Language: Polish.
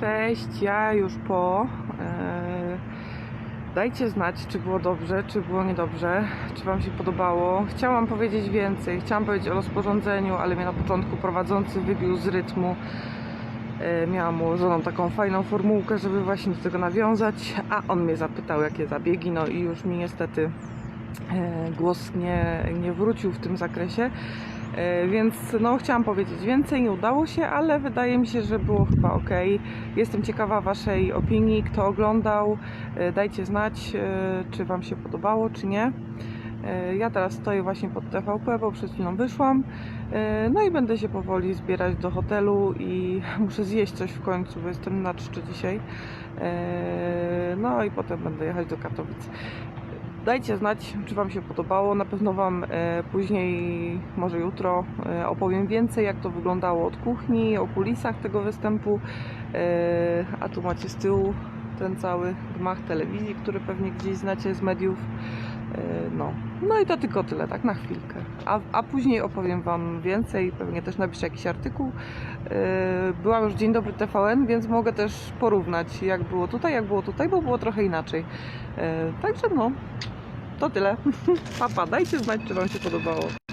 Cześć, ja już po. E, dajcie znać, czy było dobrze, czy było niedobrze, czy Wam się podobało. Chciałam powiedzieć więcej, chciałam powiedzieć o rozporządzeniu, ale mnie na początku prowadzący wybił z rytmu. E, miałam ułożoną taką fajną formułkę, żeby właśnie do tego nawiązać, a on mnie zapytał, jakie zabiegi, no i już mi niestety e, głos nie, nie wrócił w tym zakresie. E, Więc no, chciałam powiedzieć więcej, nie udało się, ale wydaje mi się, że było chyba ok. Jestem ciekawa Waszej opinii, kto oglądał. E, Dajcie znać, e, czy Wam się podobało, czy nie. Ja teraz stoję właśnie pod TVP, bo przed chwilą wyszłam. No i będę się powoli zbierać do hotelu i muszę zjeść coś w końcu, bo jestem na czczy dzisiaj. No i potem będę jechać do Katowic. Dajcie znać, czy Wam się podobało. Na pewno Wam e, później, może jutro, e, opowiem więcej, jak to wyglądało od kuchni, o kulisach tego występu. E, a tu macie z tyłu ten cały gmach telewizji, który pewnie gdzieś znacie z mediów. E, no. no i to tylko tyle, tak na chwilkę. A, a później opowiem Wam więcej, pewnie też napiszę jakiś artykuł. E, byłam już Dzień Dobry TVN, więc mogę też porównać, jak było tutaj, jak było tutaj, bo było trochę inaczej. E, także no, to tyle. Papa, dajcie znać, czy Wam się podobało.